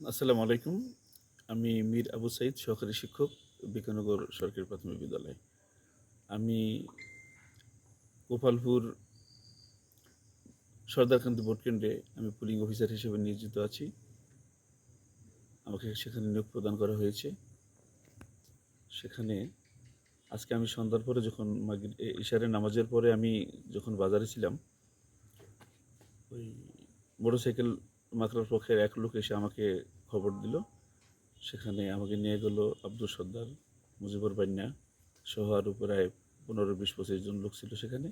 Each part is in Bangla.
আসসালামু আলাইকুম। আমি মীর আবু সাইদ, সহকারী শিক্ষক, বিকানগর সরকারি প্রাথমিক বিদ্যালয়। আমি গোপালপুর সর্দারকান্তি ভোট কেন্দ্রে আমি পুলিং অফিসার হিসেবে নিয়োজিত আছি। আমাকে সেখানে নিয়োগ প্রদান করা হয়েছে। সেখানে আজকে আমি সন্ধ্যার পরে যখন ইশারের নামাজের পরে আমি যখন বাজারে ছিলাম মোটরসাইকেল মাকড়ার পক্ষের এক লোক এসে আমাকে খবর দিল। সেখানে আমাকে নিয়ে গেল আব্দুল সর্দার, মুজিবুর বান্যা সহ আরও প্রায় পনেরো বিশ পঁচিশ জন লোক ছিল সেখানে।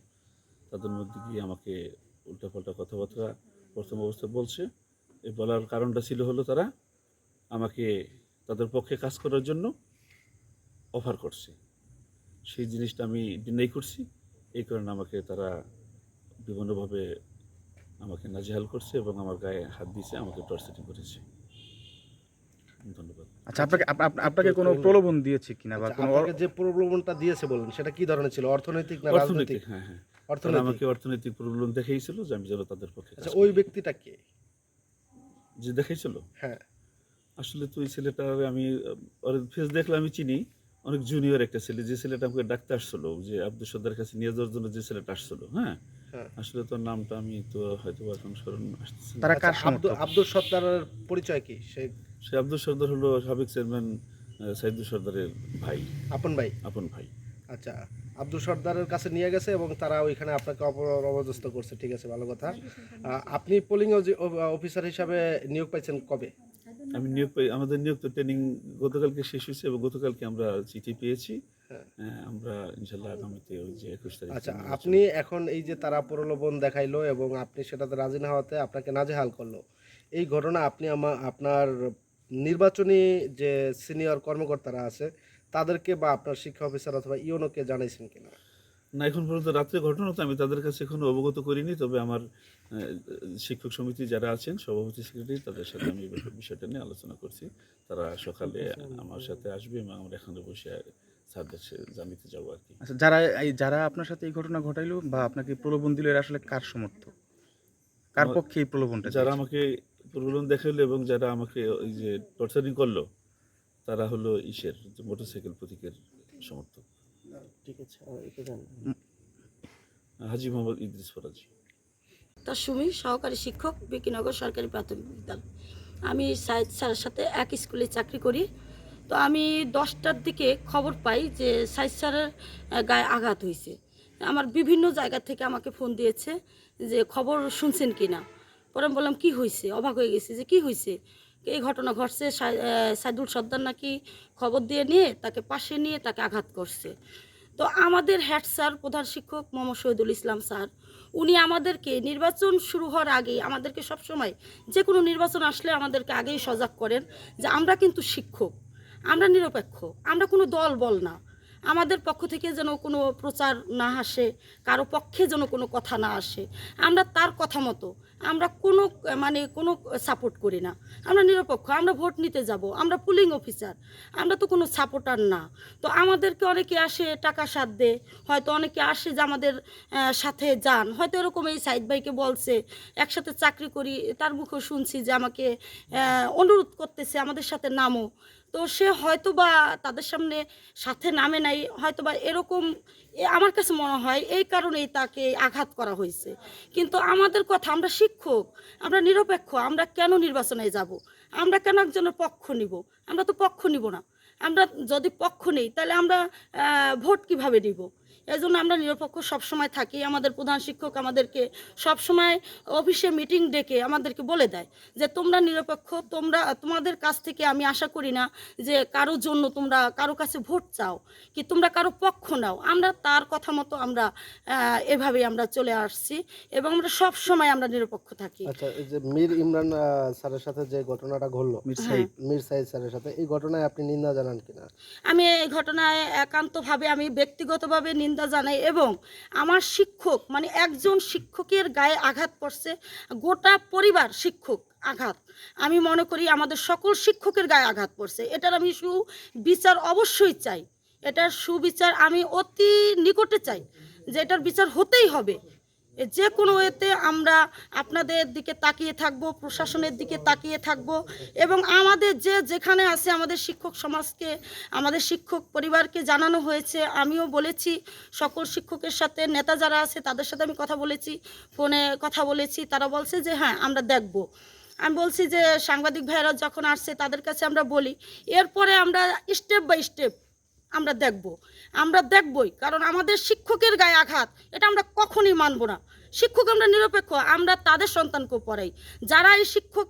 তাদের মধ্যে গিয়ে আমাকে উল্টাপাল্টা কথাবার্তা প্রথম অবস্থায় বলছে। এই বলার কারণটা ছিল হলো তারা আমাকে তাদের পক্ষে কাজ করার জন্য অফার করছে। সেই জিনিসটা আমি ডিনাই করছি। এই কারণে আমাকে তারা বিভিন্নভাবে আমাকে নাজেহাল করছে এবং আমার গায়ে হাত দিয়েছে আমাকে টর্চারিং করেছে। ধন্যবাদ। আচ্ছা আপনাকে আপ- আপ- আপনাকে কোনো প্রলোভন দিয়েছে কিনা বা আচ্ছা, কোনো যে প্রলোভনটা দিয়েছে বলেন সেটা কি ধরনের ছিল অর্থনৈতিক না রাজনৈতিক? হ্যাঁ হ্যাঁ। অর্থনৈতিক। আমাকে অর্থনৈতিক প্রবলেম দেখাইছিল যে আমি যেন তাদের পক্ষে আচ্ছা ওই ব্যক্তিটা কে? যে দেখাইছিল? হ্যাঁ। আসলে তো ওই ছেলেটার আমি ফেস দেখলে আমি চিনি অনেক জুনিয়র একটা ছেলে। যে ছেলেটা আমাকে ডাকতে আসছিল যে আব্দুল সর্দার কাছে নিয়ে যাওয়ার জন্য যে ছেলেটা আসছিল হ্যাঁ। আসলে তোর নামটা আমি তো হয়তো এখন স্মরণ আসতেছে তারা কার? আচ্ছা, আব্দুল আব্দুল সত্তারের পরিচয় কি? সে সে আব্দুল সর্দার হলো সাবেক চেয়ারম্যান সাইদুল সর্দারের ভাই। আপন ভাই? আপন ভাই। আচ্ছা আব্দুল সর্দারের কাছে নিয়ে গেছে এবং তারা ওইখানে আপনাকে অপদস্থ করছে ঠিক আছে ভালো কথা। আপনি পোলিং অফিসার হিসাবে নিয়োগ পাইছেন কবে? আমি নিয়োগ পাই আমাদের নিয়োগ তো ট্রেনিং গতকালকে শেষ হয়েছে এবং গতকালকে আমরা চিঠি পেয়েছি। হ্যাঁ। হ্যাঁ, আমরা ইনশাল্লাহ আগামীতে ওই যে একুশ তারিখ আচ্ছা আপনি এখন এই যে তারা প্রলোভন দেখাইলো এবং আপনি সেটাতে রাজি না হওয়াতে আপনাকে নাজেহাল করল এই ঘটনা আপনি আমা আপনার নির্বাচনী যে সিনিয়র কর্মকর্তারা আছে তাদেরকে বা আপনার শিক্ষা অফিসার অথবা ইউনোকে জানাইছেন কিনা? না এখন পর্যন্ত রাত্রে ঘটনা তো আমি তাদের কাছে এখনও অবগত করিনি তবে আমার শিক্ষক সমিতি যারা আছেন সভাপতি সেক্রেটারি তাদের সাথে আমি বিষয়টা নিয়ে আলোচনা করছি। তারা সকালে আমার সাথে আসবে এবং আমরা এখানে বসে সে- যাব আর কি। আচ্ছা যারা এই যারা আপনার সাথে এই ঘটনা ঘটাইলো বা আপনাকে প্রলোভন দিল এরা আসলে কার সমর্থক? কার পক্ষে এই প্রলোভনটা যারা আমাকে প্রবলন দেখাইলো এবং যারা আমাকে ওই যে টর্চারিং করল তারা হলো ইসের যে মোটরসাইকেল প্রতীকের সমর্থক। ঠিক আছে হাজি মোহাম্মদ ইদ্রিস ফরাজি। তার সুমি সহকারী শিক্ষক বিকিনগর সরকারি প্রাথমিক বিদ্যালয়। আমি সাইদ স্যারের সাথে এক স্কুলে চাকরি করি। তো আমি দশটার দিকে খবর পাই যে সাইদ স্যারের গায়ে আঘাত হয়েছে। আমার বিভিন্ন জায়গা থেকে আমাকে ফোন দিয়েছে যে খবর শুনছেন কি না? পরে আমি বললাম, কি হয়েছে? অবাক হয়ে গেছি যে কি হয়েছে? এই ঘটনা ঘটছে সাইদুল সর্দার নাকি খবর দিয়ে নিয়ে, তাকে পাশে নিয়ে তাকে আঘাত করছে। তো আমাদের হেড স্যার, প্রধান শিক্ষক মোহাম্মদ শহীদুল ইসলাম স্যার, উনি আমাদেরকে নির্বাচন শুরু হওয়ার আগেই, আমাদেরকে সবসময় যে কোনো নির্বাচন আসলে আমাদেরকে আগেই সজাগ করেন যে আমরা কিন্তু শিক্ষক। আমরা নিরপেক্ষ, আমরা কোনো দল, বল না। আমাদের পক্ষ থেকে যেন কোনো প্রচার না আসে, কারও পক্ষে যেন কোনো কথা না আসে, আমরা তার কথা মতো, আমরা কোনো মানে কোনো সাপোর্ট করি না। আমরা নিরপেক্ষ, আমরা ভোট নিতে যাব, আমরা পুলিং অফিসার আমরা তো কোনো সাপোর্টার না। তো আমাদেরকে অনেকে আসে টাকা সাথ দেয় হয়তো অনেকে আসে যে আমাদের সাথে যান, হয়তো এরকম এই সাইদ ভাইকে বলছে, একসাথে চাকরি করি, তার মুখেও শুনছি যে আমাকে অনুরোধ করতেছে আমাদের সাথে নামো। তো সে হয়তো বা তাদের সামনে সাথে নামে নাই হয়তো বা এরকম আমার কাছে মনে হয় এই কারণেই তাকে আঘাত করা হয়েছে। কিন্তু আমাদের কথা, আমরা শিক্ষক, আমরা নিরপেক্ষ, আমরা কেন নির্বাচনে যাব? আমরা কেন একজনের পক্ষ নিব? আমরা তো পক্ষ নিব না। আমরা যদি পক্ষ নেই, তাহলে আমরা ভোট কীভাবে নিব? এই জন্য আমরা নিরপেক্ষ সবসময় থাকি আমাদের প্রধান শিক্ষক আমাদেরকে সবসময় অফিসে মিটিং ডেকে আমাদেরকে বলে দেয় যে তোমরা নিরপেক্ষ তোমরা তোমাদের কাছ থেকে আমি আশা করি না যে কারও জন্য তোমরা কারও কাছে ভোট চাও কি তোমরা কারও পক্ষ নাও। আমরা তার কথা মতো আমরা এভাবেই আমরা চলে আসছি এবং আমরা সব সময় আমরা নিরপেক্ষ থাকি। আচ্ছা এই যে মীর ইমরান স্যারের সাথে যে ঘটনাটা ঘটলো মির সাইদ মীর সাইদ স্যারের সাথে এই ঘটনায় আপনি নিন্দা জানান কিনা? আমি এই ঘটনায় একান্তভাবে আমি ব্যক্তিগতভাবে নিন্দা জানাই এবং আমার শিক্ষক মানে একজন শিক্ষকের গায়ে আঘাত পড়ছে, গোটা পরিবার শিক্ষক আঘাত। আমি মনে করি আমাদের সকল শিক্ষকের গায়ে আঘাত পড়ছে। এটার আমি সুবিচার অবশ্যই চাই। এটার সুবিচার আমি অতি নিকটে চাই যে এটার বিচার হতেই হবে। যে কোনো এতে আমরা আপনাদের দিকে তাকিয়ে থাকব, প্রশাসনের দিকে তাকিয়ে থাকব এবং আমাদের যে যেখানে আছে আমাদের শিক্ষক সমাজকে, আমাদের শিক্ষক পরিবারকে জানানো হয়েছে। আমিও বলেছি, সকল শিক্ষকের সাথে, নেতা যারা আছে তাদের সাথে আমি কথা বলেছি, ফোনে কথা বলেছি, তারা বলছে যে হ্যাঁ আমরা দেখব। আমি বলছি যে সাংবাদিক ভাইয়েরা যখন আসছে তাদের কাছে আমরা বলি, এরপরে আমরা স্টেপ বাই স্টেপ আমরা দেখব। আমরা দেখবই, কারণ আমাদের শিক্ষকের গায়ে আঘাত, এটা আমরা কখনই মানব না। শিক্ষক আমরা নিরপেক্ষ, আমরা তাদের সন্তানকেও পড়াই। যারা এই শিক্ষক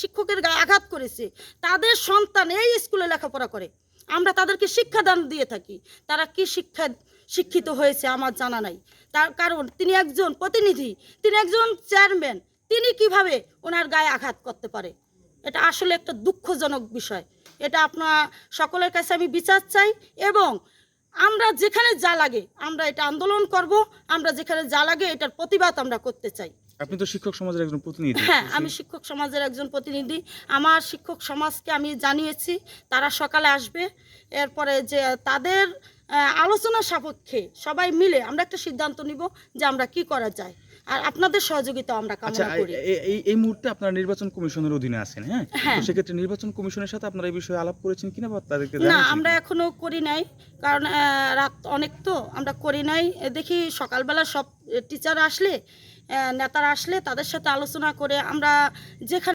শিক্ষকের গায়ে আঘাত করেছে, তাদের সন্তান এই স্কুলে লেখাপড়া করে। আমরা তাদেরকে শিক্ষাদান দিয়ে থাকি। তারা কি শিক্ষা, শিক্ষিত হয়েছে আমার জানা নাই। তার কারণ, তিনি একজন প্রতিনিধি, তিনি একজন চেয়ারম্যান, তিনি কীভাবে ওনার গায়ে আঘাত করতে পারে? এটা আসলে একটা দুঃখজনক বিষয়। এটা আপনার সকলের কাছে আমি বিচার চাই এবং আমরা যেখানে যা লাগে আমরা এটা আন্দোলন করব আমরা যেখানে যা লাগে এটার প্রতিবাদ আমরা করতে চাই। আপনি তো শিক্ষক সমাজের একজন প্রতিনিধি। হ্যাঁ আমি শিক্ষক সমাজের একজন প্রতিনিধি। আমার শিক্ষক সমাজকে আমি জানিয়েছি তারা সকালে আসবে এরপরে যে তাদের আলোচনা সাপেক্ষে সবাই মিলে আমরা একটা সিদ্ধান্ত নিব যে আমরা কি করা যায়। আর আপনাদের সহযোগিতা আমরা আচ্ছা কামনা করি এই এই মুহূর্তে আপনারা নির্বাচন কমিশনের অধীনে আছেন হ্যাঁ? হ্যাঁ। তো সেক্ষেত্রে নির্বাচন কমিশনের সাথে আপনারা এই বিষয়ে আলাপ করেছেন কিনা বা তাদেরকে না আমরা এখনও করি নাই কারণ রাত অনেক তো আমরা করি নাই। দেখি সকালবেলা সব টিচার আসলে নেতারা আসলে তাদের সাথে আলোচনা করে আমরা যেখানে